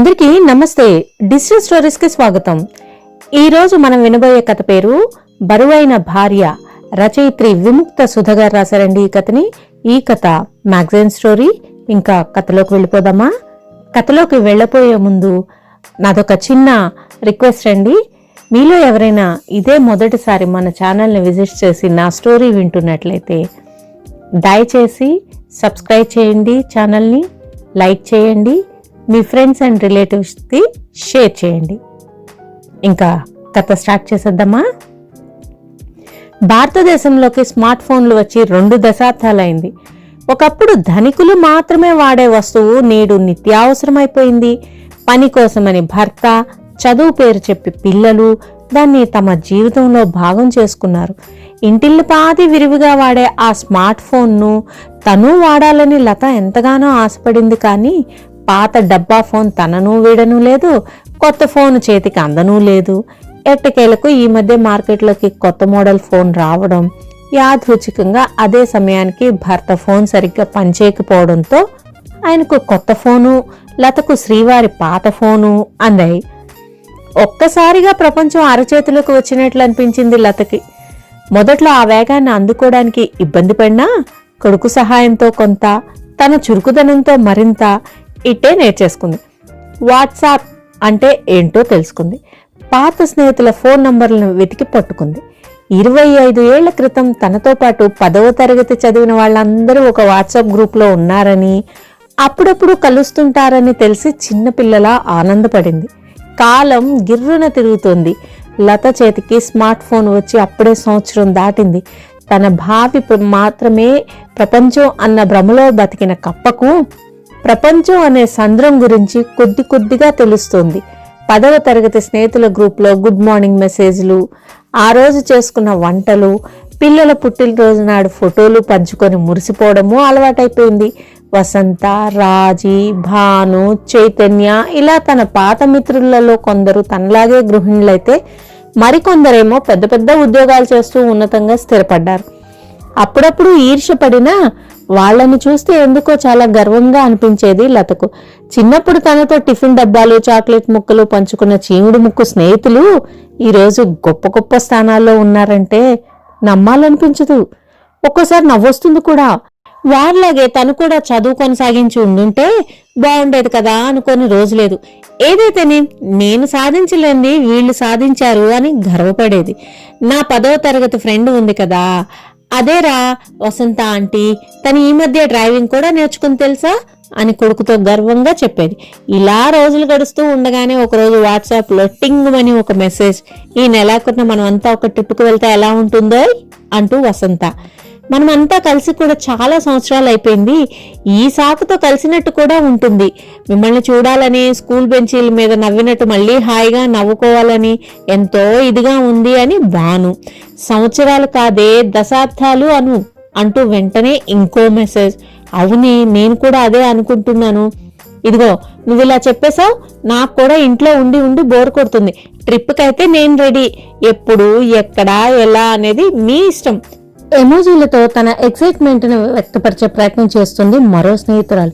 అందరికీ నమస్తే. డిజిటల్ స్టోరీస్కి స్వాగతం. ఈ రోజు మనం వినబోయే కథ పేరు బరువైన భార్య రచయిత్రి విముక్త సుధగారు రాశారండి ఈ కథని. ఈ కథ మ్యాగజైన్ స్టోరీ. ఇంకా కథలోకి వెళ్ళిపోదామా? కథలోకి వెళ్ళపోయే ముందు నాదొక చిన్న రిక్వెస్ట్ అండి. మీలో ఎవరైనా ఇదే మొదటిసారి మన ఛానల్ని విజిట్ చేసి నా స్టోరీ వింటున్నట్లయితే దయచేసి సబ్స్క్రైబ్ చేయండి ఛానల్ని లైక్ చేయండి. మీ ఫ్రెండ్స్ అండ్ రిలేటివ్స్కి షేర్ చేయండి. ఇంకా కథ స్టార్ట్ చేసేద్దామా? భారతదేశంలోకి స్మార్ట్ ఫోన్లు వచ్చి రెండు దశాబ్దాలైంది. ఒకప్పుడు ధనికులు మాత్రమే వాడే వస్తువు నేడు నిత్యావసరమైపోయింది. పని కోసమని భర్త చదువు పేరు చెప్పి పిల్లలు దాన్ని తమ జీవితంలో భాగం చేసుకున్నారు. ఇంటిల్లి పాది విరివిగా వాడే ఆ స్మార్ట్ ఫోన్ను తను వాడాలని లత ఎంతగానో ఆశపడింది కానీ పాత డబ్బా ఫోన్ తనను వీడను లేదు కొత్త ఫోన్ చేతికి అందనూ లేదు. ఎట్టకేలకు ఈ మధ్య మార్కెట్లోకి కొత్త మోడల్ ఫోన్ రావడం యాదృచ్ఛికంగా అదే సమయానికి భర్త ఫోన్ సరిగ్గా పనిచేయకపోవడంతో ఆయనకు కొత్త ఫోను లతకు శ్రీవారి పాత ఫోను అందాయి. ఒక్కసారిగా ప్రపంచం అరచేతులకు వచ్చినట్లు అనిపించింది లతకి. మొదట్లో ఆ వేగాన్ని అందుకోవడానికి ఇబ్బంది పడినా కొడుకు సహాయంతో కొంత తన చురుకుదనంతో మరింత ఇట్టే నేర్చేసుకుంది. వాట్సాప్ అంటే ఏంటో తెలుసుకుంది. పాత స్నేహితుల ఫోన్ నంబర్లను వెతికి పట్టుకుంది. ఇరవై ఐదు ఏళ్ళ క్రితం తనతో పాటు పదవ తరగతి చదివిన వాళ్ళందరూ ఒక వాట్సాప్ గ్రూప్లో ఉన్నారని అప్పుడప్పుడు కలుస్తుంటారని తెలిసి చిన్నపిల్లలా ఆనందపడింది. కాలం గిర్రున తిరుగుతోంది. లత చేతికి స్మార్ట్ ఫోన్ వచ్చి అప్పుడే సంవత్సరం దాటింది. తన భావి మాత్రమే ప్రపంచం అన్న భ్రమలో బతికిన కప్పకు ప్రపంచం అనే సంద్రం గురించి కొద్ది కొద్దిగా తెలుస్తోంది. పదవ తరగతి స్నేహితుల గ్రూప్లో గుడ్ మార్నింగ్ మెసేజ్లు ఆ రోజు చేసుకున్న వంటలు పిల్లల పుట్టినరోజు నాడు ఫోటోలు పంచుకొని మురిసిపోవడము అలవాటైపోయింది. వసంత రాజీ భాను చైతన్య ఇలా తన పాత మిత్రులలో కొందరు తనలాగే గృహిణులైతే మరికొందరేమో పెద్ద పెద్ద ఉద్యోగాలు చేస్తూ ఉన్నతంగా స్థిరపడ్డారు. అప్పుడప్పుడు ఈర్ష్యపడినా వాళ్ళని చూస్తే ఎందుకో చాలా గర్వంగా అనిపించేది లతకు. చిన్నప్పుడు తనతో టిఫిన్ డబ్బాలు చాక్లెట్ ముక్కలు పంచుకున్న చీముడు ముక్కు స్నేహితులు ఈరోజు గొప్ప గొప్ప స్థానాల్లో ఉన్నారంటే నమ్మాలనిపించదు. ఒక్కోసారి నవ్వొస్తుంది కూడా. వారిలాగే తను కూడా చదువు కొనసాగించి ఉండుంటే బాగుండేది కదా అనుకొని రోజు లేదు. ఏదైతేనే నేను సాధించలేని వీళ్ళు సాధించారు అని గర్వపడేది. నా పదవ తరగతి ఫ్రెండ్ ఉంది కదా అదేరా వసంత ఆంటీ తను ఈ మధ్య డ్రైవింగ్ కూడా నేర్చుకుని తెలుసా? అని కొడుకుతో గర్వంగా చెప్పేది. ఇలా రోజులు గడుస్తూ ఉండగానే ఒకరోజు వాట్సాప్లో టింగ్ అని ఒక మెసేజ్ ఈ నెలాకున్న మనం అంతా ఒక ట్రిప్కి వెళ్తే ఎలా ఉంటుందో అంటూ వసంత. మనమంతా కలిసి కూడా చాలా సంవత్సరాలు అయిపోయింది. ఈ సాకుతో కలిసినట్టు కూడా ఉంటుంది. మిమ్మల్ని చూడాలని స్కూల్ బెంచీల మీద నవ్వినట్టు మళ్ళీ హాయిగా నవ్వుకోవాలని ఎంతో ఇదిగా ఉంది అని బాను సంవత్సరాలు కాదే దశాబ్దాలు అను అంటూ వెంటనే ఇంకో మెసేజ్. అవునే నేను కూడా అదే అనుకుంటున్నాను. ఇదిగో నువ్వు ఇలా చెప్పేశావు నాకు కూడా ఇంట్లో ఉండి ఉండి బోర్ కొడుతుంది. ట్రిప్కి అయితే నేను రెడీ. ఎప్పుడు ఎక్కడ ఎలా అనేది మీ ఇష్టం. ఎమోజీలతో తన ఎక్సైట్మెంట్ను వ్యక్తపరిచే ప్రయత్నం చేస్తుంది మరో స్నేహితురాలు.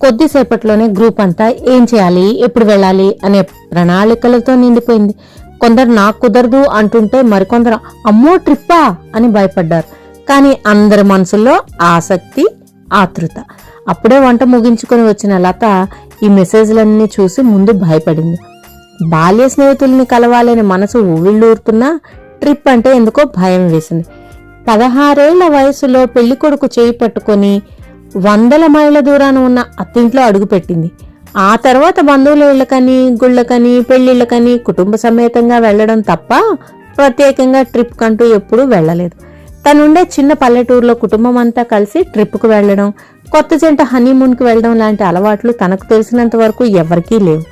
కొద్దిసేపట్లోనే గ్రూప్ అంతా ఏం చేయాలి ఎప్పుడు వెళ్ళాలి అనే ప్రణాళికలతో నిండిపోయింది. కొందరు నాకు కుదరదు అంటుంటే మరికొందరు అమ్మో ట్రిప్పా అని భయపడ్డారు. కానీ అందరి మనసుల్లో ఆసక్తి ఆతృత. అప్పుడే వంట ముగించుకొని వచ్చిన లత ఈ మెసేజ్లన్నీ చూసి ముందు భయపడింది. బాల్య స్నేహితుల్ని కలవాలని మనసు ఊవిళ్ళూరుతున్నా ట్రిప్ అంటే ఎందుకో భయం వేసింది. పదహారేళ్ళ వయసులో పెళ్ళి కొడుకు చేయి పట్టుకొని వందల మైళ్ళ దూరాన ఉన్న అత్తింట్లో అడుగుపెట్టింది. ఆ తర్వాత బంధువుల ఇళ్ళకని గుళ్ళకని పెళ్ళిళ్ళకని కుటుంబ సమేతంగా వెళ్ళడం తప్ప ప్రత్యేకంగా ట్రిప్ కంటూ ఎప్పుడూ వెళ్ళలేదు. తనుండే చిన్న పల్లెటూరులో కుటుంబం అంతా కలిసి ట్రిప్కు వెళ్ళడం కొత్త జంట హనీమూన్కి వెళ్ళడం లాంటి అలవాట్లు తనకు తెలిసినంత వరకు ఎవరికీ లేవు.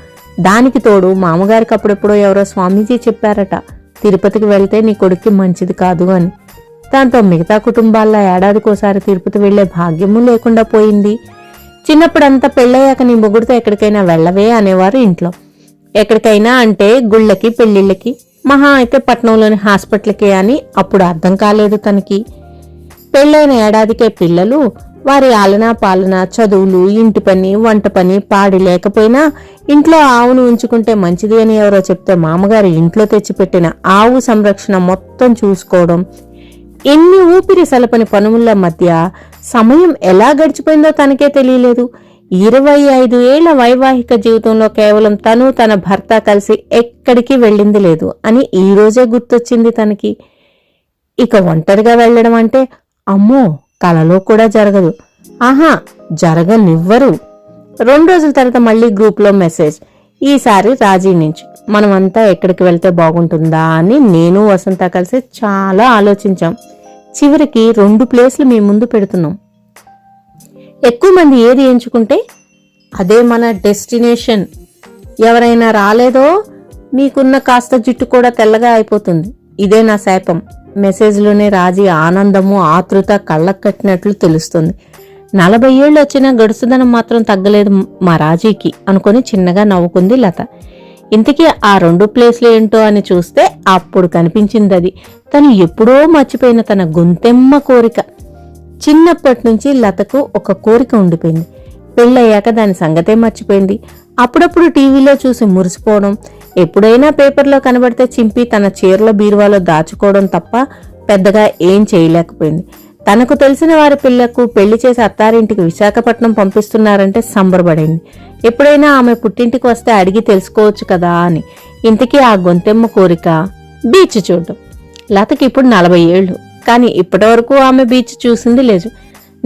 దానికి తోడు మామగారికి అప్పుడెప్పుడో ఎవరో స్వామీజీ చెప్పారట తిరుపతికి వెళ్తే నీ కొడుక్కి మంచిది కాదు అని. దాంతో మిగతా కుటుంబాల్లో ఏడాదికోసారి తిరుపతి వెళ్ళే భాగ్యము లేకుండా పోయింది. చిన్నప్పుడంతా పెళ్ళయ్యాక నీ మొగుడితో ఎక్కడికైనా వెళ్ళవే అనేవారు ఇంట్లో. ఎక్కడికైనా అంటే గుళ్ళకి పెళ్ళిళ్ళకి మహా అయితే పట్నంలోని హాస్పిటల్కి అని అప్పుడు అర్థం కాలేదు తనకి. పెళ్ళైన ఏడాదికే పిల్లలు వారి ఆలనా పాలన చదువులు ఇంటి పని వంట పని పాడి లేకపోయినా ఇంట్లో ఆవును ఉంచుకుంటే మంచిది అని ఎవరో చెప్తే మామగారు ఇంట్లో తెచ్చిపెట్టిన ఆవు సంరక్షణ మొత్తం చూసుకోవడం ఎన్ని ఊపిరి సలపని పనుల మధ్య సమయం ఎలా గడిచిపోయిందో తనకే తెలియలేదు. ఇరవై ఐదు ఏళ్ళ వైవాహిక జీవితంలో కేవలం తను తన భర్త కలిసి ఎక్కడికి వెళ్ళింది లేదు అని ఈ రోజే గుర్తొచ్చింది తనకి. ఇక ఒంటరిగా వెళ్ళడం అంటే అమ్మో కలలో కూడా జరగదు. ఆహా జరగనివ్వరు. రెండు రోజుల తర్వాత మళ్ళీ గ్రూప్లో మెసేజ్. ఈసారి రాజీ నుంచి. మనమంతా ఎక్కడికి వెళ్తే బాగుంటుందా అని నేను వసంత కలిసి చాలా ఆలోచించాం. చివరికి రెండు ప్లేస్లు మీ ముందు పెడుతున్నాం. ఎక్కువ మంది ఏది ఎంచుకుంటే అదే మన డెస్టినేషన్. ఎవరైనా రాలేదో మీకున్న కాస్త జుట్టు కూడా తెల్లగా అయిపోతుంది. ఇదే నా శాపం. మెసేజ్లోనే రాజీ ఆనందము ఆతృత కళ్ళకు కట్టినట్లు తెలుస్తుంది. నలభై ఏళ్ళు వచ్చినా గడుసుదనం మాత్రం తగ్గలేదు మా రాజీకి అనుకొని చిన్నగా నవ్వుకుంది లత. ఇంతకీ ఆ రెండు ప్లేస్లు ఏంటో అని చూస్తే అప్పుడు కనిపించింది అది తను ఎప్పుడో మర్చిపోయిన తన గొంతెమ్మ కోరిక. చిన్నప్పటి నుంచి లతకు ఒక కోరిక ఉండిపోయింది. పెళ్ళయ్యాక దాని సంగతే మర్చిపోయింది. అప్పుడప్పుడు టీవీలో చూసి మురిసిపోవడం ఎప్పుడైనా పేపర్లో కనబడితే చింపి తన చీరల బీరువాలో దాచుకోవడం తప్ప పెద్దగా ఏం చేయలేకపోయింది. తనకు తెలిసిన వారి పిల్లకు పెళ్ళి చేసి అత్తారింటికి విశాఖపట్నం పంపిస్తున్నారంటే సంబరపడింది. ఎప్పుడైనా ఆమె పుట్టింటికి వస్తే అడిగి తెలుసుకోవచ్చు కదా అని. ఇంతకీ ఆ గొంతెమ్మ కోరిక? బీచ్ చూడడం. లతకి ఇప్పుడు నలభై ఏళ్ళు. కానీ ఇప్పటివరకు ఆమె బీచ్ చూసింది లేదు.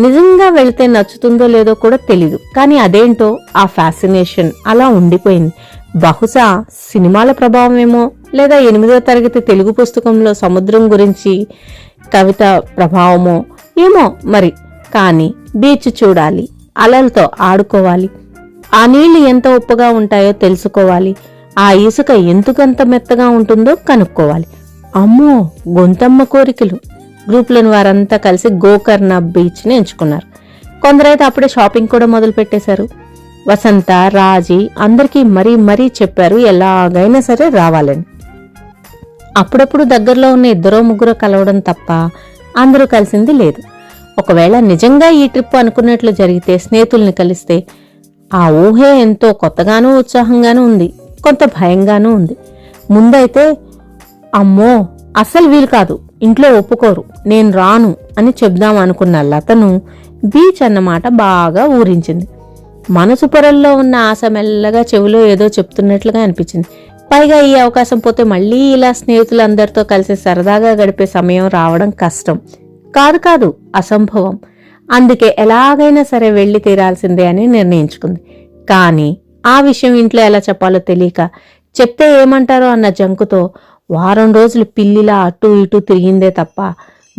నిజంగా వెళితే నచ్చుతుందో లేదో కూడా తెలీదు. కానీ అదేంటో ఆ ఫ్యాసినేషన్ అలా ఉండిపోయింది. బహుశా సినిమాల ప్రభావమేమో లేదా ఎనిమిదో తరగతి తెలుగు పుస్తకంలో సముద్రం గురించి కవిత ప్రభావమో ఏమో మరి. కానీ బీచ్ చూడాలి అలలతో ఆడుకోవాలి. ఆ నీళ్ళు ఎంత ఉప్పుగా ఉంటాయో తెలుసుకోవాలి. ఆ ఇసుక ఎందుకంత మెత్తగా ఉంటుందో కనుక్కోవాలి. అమ్మో గొంతమ్మ కోరికలు. గ్రూప్లోని వారంతా కలిసి గోకర్ణ బీచ్ని ఎంచుకున్నారు. కొందరైతే అప్పుడే షాపింగ్ కూడా మొదలు పెట్టేశారు. వసంత రాజీ అందరికీ మరీ మరీ చెప్పారు ఎలాగైనా సరే రావాలని. అప్పుడప్పుడు దగ్గరలో ఉన్న ఇద్దరో ముగ్గురో కలవడం తప్ప అందరూ కలిసింది లేదు. ఒకవేళ నిజంగా ఈ ట్రిప్ అనుకున్నట్లు జరిగితే స్నేహితుల్ని కలిస్తే ఆ ఊహే ఎంతో కొత్తగానూ ఉత్సాహంగానూ ఉంది. కొంత భయంగానూ ఉంది. ముందైతే అమ్మో అస్సలు వీలు కాదు. ఇంట్లో ఒప్పుకోరు. నేను రాను అని చెప్దాం అనుకున్న లతను బీచ్ అన్నమాట బాగా ఊరించింది. మనసు పొరల్లో ఉన్న ఆశ మెల్లగా చెవిలో ఏదో చెప్తున్నట్లుగా అనిపించింది. పైగా ఈ అవకాశం పోతే మళ్ళీ ఇలా స్నేహితులందరితో కలిసి సరదాగా గడిపే సమయం రావడం కష్టం. కాదు కాదు అసంభవం. అందుకే ఎలాగైనా సరే వెళ్ళి తీరాల్సిందే అని నిర్ణయించుకుంది. కానీ ఆ విషయం ఇంట్లో ఎలా చెప్పాలో తెలియక చెప్తే ఏమంటారో అన్న జంకుతో వారం రోజులు పిల్లిలా అటు ఇటు తిరిగిందే తప్ప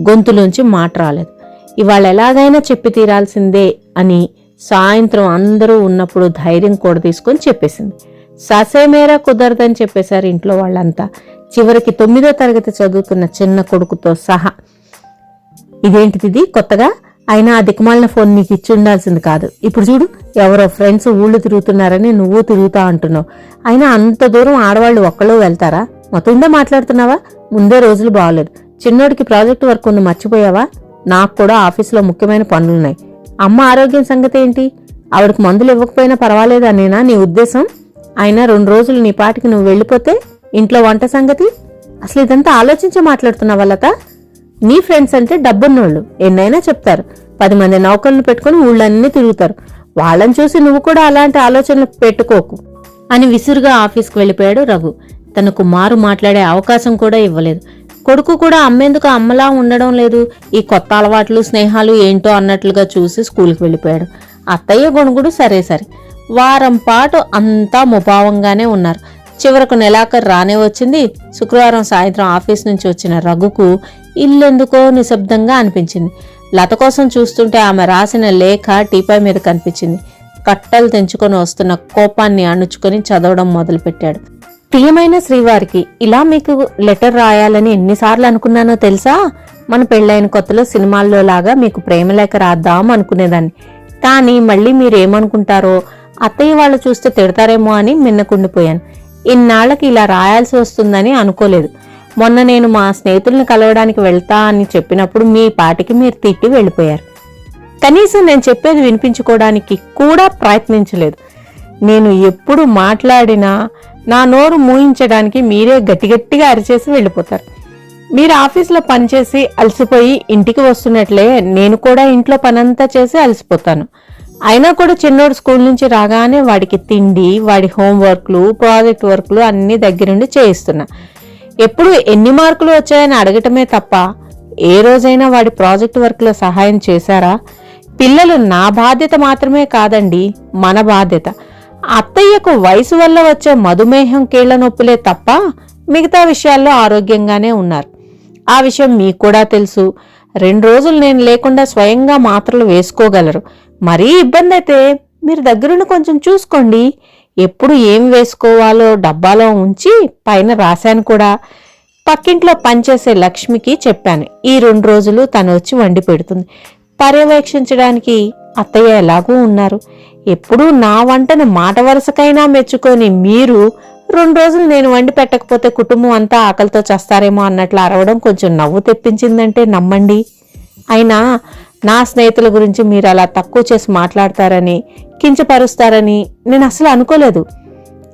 గొంతులోంచి మాట రాలేదు. ఇవాళ ఎలాగైనా చెప్పి తీరాల్సిందే అని సాయంత్రం అందరూ ఉన్నప్పుడు ధైర్యం కూడా తీసుకొని చెప్పేసింది. ససేమేరా కుదరదని చెప్పేశారు ఇంట్లో వాళ్ళంతా. చివరికి తొమ్మిదో తరగతి చదువుతున్న చిన్న కొడుకుతో సహా. ఇదేంటిది కొత్తగా? అయినా ఆ దిక్కుమాలిన ఫోన్ నీకు ఇచ్చి ఉండాల్సింది కాదు. ఇప్పుడు చూడు ఎవరో ఫ్రెండ్స్ ఊళ్ళు తిరుగుతున్నారని నువ్వు తిరుగుతా అంటున్నావు. అయినా అంత దూరం ఆడవాళ్ళు ఒక్కళ్ళు వెళ్తారా? మొత్తంగా మాట్లాడుతున్నావా? ముందే రోజులు బాగలేదు. చిన్నోడికి ప్రాజెక్ట్ వర్క్ ఉంది మర్చిపోయావా? నాకు కూడా ఆఫీస్లో ముఖ్యమైన పనులున్నాయి. అమ్మ ఆరోగ్యం సంగతి ఏంటి? ఆవిడకి మందులు ఇవ్వకపోయినా పర్వాలేదు అనేనా నీ ఉద్దేశం? అయినా రెండు రోజులు నీ పాటికి నువ్వు వెళ్ళిపోతే ఇంట్లో వంట సంగతి? అసలు ఇదంతా ఆలోచించి మాట్లాడుతున్నావు లత? నీ ఫ్రెండ్స్ అంటే డబ్బున్నోళ్ళు ఎన్నైనా చెప్తారు. పది మంది నౌకర్లను పెట్టుకుని ఊళ్ళన్నీ తిరుగుతారు. వాళ్ళని చూసి నువ్వు కూడా అలాంటి ఆలోచనలు పెట్టుకోకు. అని విసురుగా ఆఫీస్కి వెళ్ళిపోయాడు రఘు. తనకు మారు మాట్లాడే అవకాశం కూడా ఇవ్వలేదు. కొడుకు కూడా అమ్మేందుకు అమ్మలా ఉండడం లేదు. ఈ కొత్త అలవాట్లు స్నేహాలు ఏంటో అన్నట్లుగా చూసి స్కూల్కి వెళ్ళిపోయాడు. అత్తయ్య గొణుగుడు సరే సరే. వారం పాటు అంతా ముభావంగానే ఉన్నారు. చివరకు నెలాఖరు రానే వచ్చింది. శుక్రవారం సాయంత్రం ఆఫీస్ నుంచి వచ్చిన రఘుకు ఇల్లెందుకో నిశ్శబ్దంగా అనిపించింది. లత కోసం చూస్తుంటే ఆమె రాసిన లేఖ టీపై మీద కనిపించింది. కట్టలు తెంచుకొని వస్తున్న కోపాన్ని అణుచుకొని చదవడం మొదలుపెట్టాడు. ప్రియమైన శ్రీవారికి ఇలా మీకు లెటర్ రాయాలని ఎన్నిసార్లు అనుకున్నానో తెలుసా? మన పెళ్ళైన కొత్తలో సినిమాల్లో లాగా మీకు ప్రేమలేఖ రాద్దాం అనుకునేదాన్ని. కానీ మళ్ళీ మీరేమనుకుంటారో అత్తయ్య వాళ్ళు చూస్తే తిడతారేమో అని మిన్నకుండిపోయాను. ఇన్నాళ్ళకి ఇలా రాయాల్సి వస్తుందని అనుకోలేదు. మొన్న నేను మా స్నేహితుల్ని కలవడానికి వెళ్తా అని చెప్పినప్పుడు మీ పాటికి మీరు తిట్టి వెళ్ళిపోయారు. కనీసం నేను చెప్పేది వినిపించుకోవడానికి కూడా ప్రయత్నించలేదు. నేను ఎప్పుడు మాట్లాడినా నా నోరు మూయించడానికి మీరే గట్టిగట్టిగా అరిచేసి వెళ్ళిపోతారు. మీరు ఆఫీస్లో పనిచేసి అలసిపోయి ఇంటికి వస్తున్నట్లే నేను కూడా ఇంట్లో పనంతా చేసి అలసిపోతాను. అయినా కూడా చిన్నోడు స్కూల్ నుంచి రాగానే వాడికి తిండి వాడి హోంవర్క్లు ప్రాజెక్ట్ వర్క్లు అన్ని దగ్గరుండి చేయిస్తున్నా. ఎప్పుడు ఎన్ని మార్కులు వచ్చాయని అడగటమే తప్ప ఏ రోజైనా వాడి ప్రాజెక్ట్ వర్క్లో సహాయం చేశారా? పిల్లలు నా బాధ్యత మాత్రమే కాదండి మన బాధ్యత. అత్తయ్యకు వయసు వల్ల వచ్చే మధుమేహం కీళ్ళ నొప్పులే తప్ప మిగతా విషయాల్లో ఆరోగ్యంగానే ఉన్నారు. ఆ విషయం మీకు కూడా తెలుసు. రెండు రోజులు నేను లేకుండా స్వయంగా మాత్రలు వేసుకోగలరు. మరీ ఇబ్బంది అయితే మీరు దగ్గరుండి కొంచెం చూసుకోండి. ఎప్పుడు ఏం వేసుకోవాలో డబ్బాలో ఉంచి పైన రాశాను కూడా. పక్కింట్లో పనిచేసే లక్ష్మికి చెప్పాను. ఈ రెండు రోజులు తను వచ్చి వండి పెడుతుంది. పర్యవేక్షించడానికి అత్తయ్య ఎలాగూ ఉన్నారు. ఎప్పుడూ నా వంటను మాట వరుసకైనా మెచ్చుకొని మీరు రెండు రోజులు నేను వండి పెట్టకపోతే కుటుంబం అంతా ఆకలితో చేస్తారేమో అన్నట్లు అరవడం కొంచెం నవ్వు తెప్పించిందంటే నమ్మండి. అయినా నా స్నేహితుల గురించి మీరు అలా తక్కువ చేసి మాట్లాడతారని కించపరుస్తారని నేను అసలు అనుకోలేదు.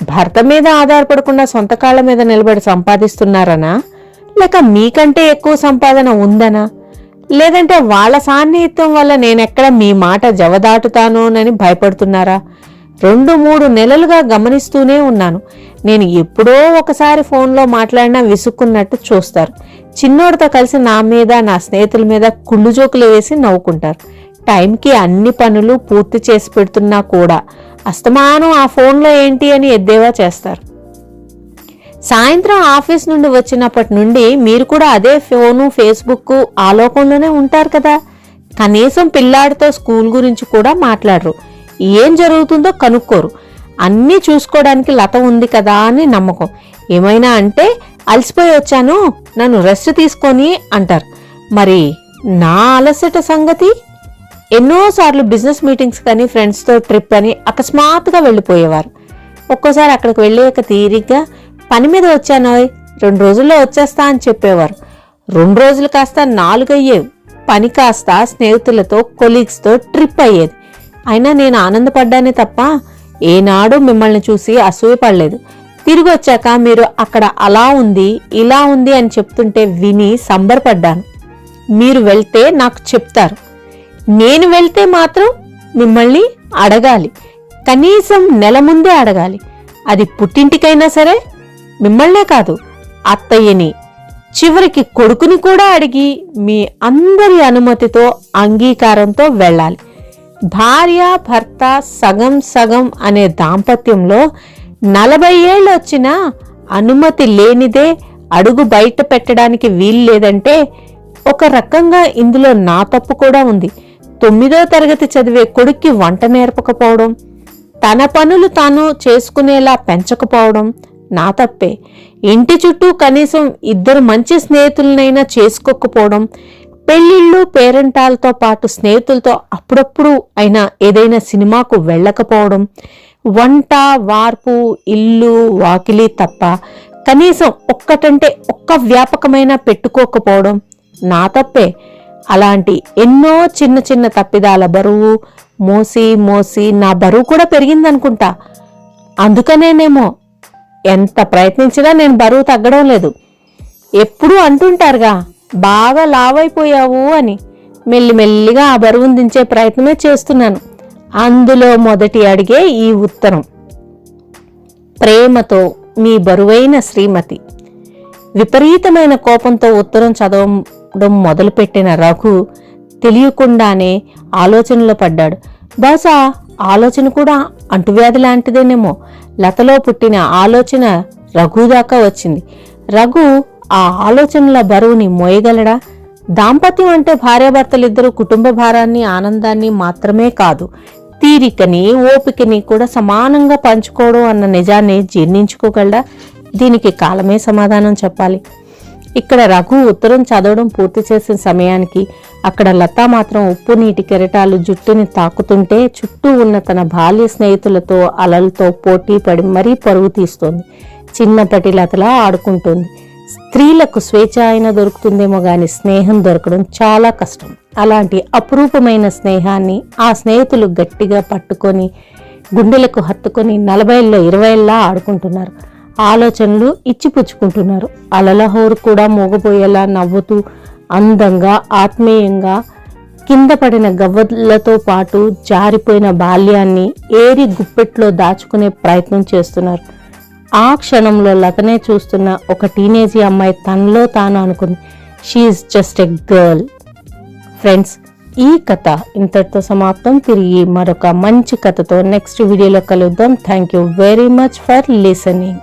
భర్త మీద ఆధారపడకుండా సొంత కాళ్ళ మీద నిలబడి సంపాదిస్తున్నారనా? లేక మీకంటే ఎక్కువ సంపాదన ఉందనా? లేదంటే వాళ్ళ సాన్నిహిత్యం వల్ల నేనెక్కడ మీ మాట జవదాటుతానోనని భయపడుతున్నారా? రెండు మూడు నెలలుగా గమనిస్తూనే ఉన్నాను. నేను ఎప్పుడో ఒకసారి ఫోన్లో మాట్లాడినా విసుక్కున్నట్టు చూస్తారు. చిన్నోడితో కలిసి నా మీద నా స్నేహితుల మీద కుళ్ళు జోకులు వేసి నవ్వుకుంటారు. టైంకి అన్ని పనులు పూర్తి చేసి పెడుతున్నా కూడా అస్తమానం ఆ ఫోన్లో ఏంటి అని ఎద్దేవా చేస్తారు. సాయంత్రం ఆఫీస్ నుండి వచ్చినప్పటి నుండి మీరు కూడా అదే ఫోను ఫేస్బుక్ ఆలోకంలోనే ఉంటారు కదా. కనీసం పిల్లాడితో స్కూల్ గురించి కూడా మాట్లాడరు. ఏం జరుగుతుందో కనుక్కోరు. అన్నీ చూసుకోవడానికి లత ఉంది కదా అని నమ్మకం. ఏమైనా అంటే అలసిపోయి వచ్చాను నన్ను రెస్ట్ తీసుకొని అంటారు. మరి నా అలసట సంగతి? ఎన్నోసార్లు బిజినెస్ మీటింగ్స్ కానీ ఫ్రెండ్స్తో ట్రిప్ అని అకస్మాత్తుగా వెళ్ళిపోయేవారు. ఒక్కోసారి అక్కడికి వెళ్ళాక తీరిగ్గా పని మీద వచ్చాను రెండు రోజుల్లో వచ్చేస్తా అని చెప్పేవారు. రెండు రోజులు కాస్త నాలుగు అయ్యేవి పని కాస్త స్నేహితులతో కొలీగ్స్తో ట్రిప్ అయ్యేది. అయినా నేను ఆనందపడ్డానే తప్ప ఏనాడు మిమ్మల్ని చూసి అసూయపడలేదు తిరిగి వచ్చాక మీరు అక్కడ అలా ఉంది ఇలా ఉంది అని చెప్తుంటే విని సంబరపడ్డాను. మీరు వెళ్తే నాకు చెప్తారు. నేను వెళ్తే మాత్రం మిమ్మల్ని అడగాలి. కనీసం నెల ముందే అడగాలి. అది పుట్టింటికైనా సరే మిమ్మల్నే కాదు అత్తయ్యని. చివరికి కొడుకుని కూడా అడిగి మీ అందరి అనుమతితో అంగీకారంతో వెళ్ళాలి. భార్య భర్త సగం సగం అనే దాంపత్యంలో నలభై ఏళ్ళు వచ్చినా అనుమతి లేనిదే అడుగు బయట పెట్టడానికి వీలు లేదంటే ఒక రకంగా ఇందులో నా తప్పు కూడా ఉంది. తొమ్మిదో తరగతి చదివే కొడుక్కి వంట నేర్పకపోవడం తన పనులు తాను చేసుకునేలా పెంచకపోవడం నా తప్పే. ఇంటి చుట్టూ కనీసం ఇద్దరు మంచి స్నేహితులనైనా చేసుకోకపోవడం పెళ్ళిళ్ళు పేరెంటాలతో పాటు స్నేహితులతో అప్పుడప్పుడు అయినా ఏదైనా సినిమాకు వెళ్ళకపోవడం వంట వార్పు ఇల్లు వాకిలి తప్ప కనీసం ఒక్కటంటే ఒక్క వ్యాపకమైన పెట్టుకోకపోవడం నా తప్పే. అలాంటి ఎన్నో చిన్న చిన్న తప్పిదాల బరువు మోసి మోసి నా బరువు కూడా పెరిగిందనుకుంటా. అందుకనేనేమో ఎంత ప్రయత్నించినా నేను బరువు తగ్గడం లేదు. ఎప్పుడూ అంటుంటారుగా బాగా లావైపోయావు అని మెల్లిమెల్లిగా ఆ బరువును దించే ప్రయత్నమే చేస్తున్నాను. అందులో మొదటి అడిగే ఈ ఉత్తరం. ప్రేమతో మీ బరువైన శ్రీమతి. విపరీతమైన కోపంతో ఉత్తరం చదవడం మొదలుపెట్టిన రఘు తెలియకుండానే ఆలోచనలో పడ్డాడు. బహుశా ఆలోచన కూడా అంటువ్యాధి లాంటిదేనేమో. లతలో పుట్టిన ఆలోచన రఘు దాకా వచ్చింది. రఘు ఆ ఆలోచనల బరువుని మోయగలడా? దాంపత్యం అంటే భార్యాభర్తలిద్దరూ కుటుంబ భారాన్ని ఆనందాన్ని మాత్రమే కాదు తీరికని ఓపికని కూడా సమానంగా పంచుకోవడం అన్న నిజాన్ని జీర్ణించుకోగలడా? దీనికి కాలమే సమాధానం చెప్పాలి. ఇక్కడ రఘు ఉత్తరం చదవడం పూర్తి చేసిన సమయానికి అక్కడ లత మాత్రం ఉప్పు నీటి కెరటాలు జుట్టుని తాకుతుంటే చుట్టూ ఉన్న తన బాల్య స్నేహితులతో అలలతో పోటీ పడి మరీ పరుగు తీస్తోంది. చిన్నప్పటి లతలా ఆడుకుంటుంది. స్త్రీలకు స్వేచ్ఛ అయినా దొరుకుతుందేమో గాని స్నేహం దొరకడం చాలా కష్టం. అలాంటి అపురూపమైన స్నేహాన్ని ఆ స్నేహితులు గట్టిగా పట్టుకొని గుండెలకు హత్తుకొని నలభైల్లో ఇరవైల్లా ఆడుకుంటున్నారు. ఆలోచనలు ఇచ్చిపుచ్చుకుంటున్నారు. అలల హోరు కూడా మోగపోయేలా నవ్వుతూ అందంగా ఆత్మీయంగా కింద పడిన గవ్వలతో పాటు జారిపోయిన బాల్యాన్ని ఏరి గుప్పెట్లో దాచుకునే ప్రయత్నం చేస్తున్నారు. ఆ క్షణంలో లతనే చూస్తున్న ఒక టీనేజీ అమ్మాయి తనలో తాను అనుకుంది. She is just a girl friends ఈ కథ ఇంతటితో సమాప్తం. తిరిగి మరొక మంచి కథతో నెక్స్ట్ వీడియోలో కలుద్దాం. Thank you very much for listening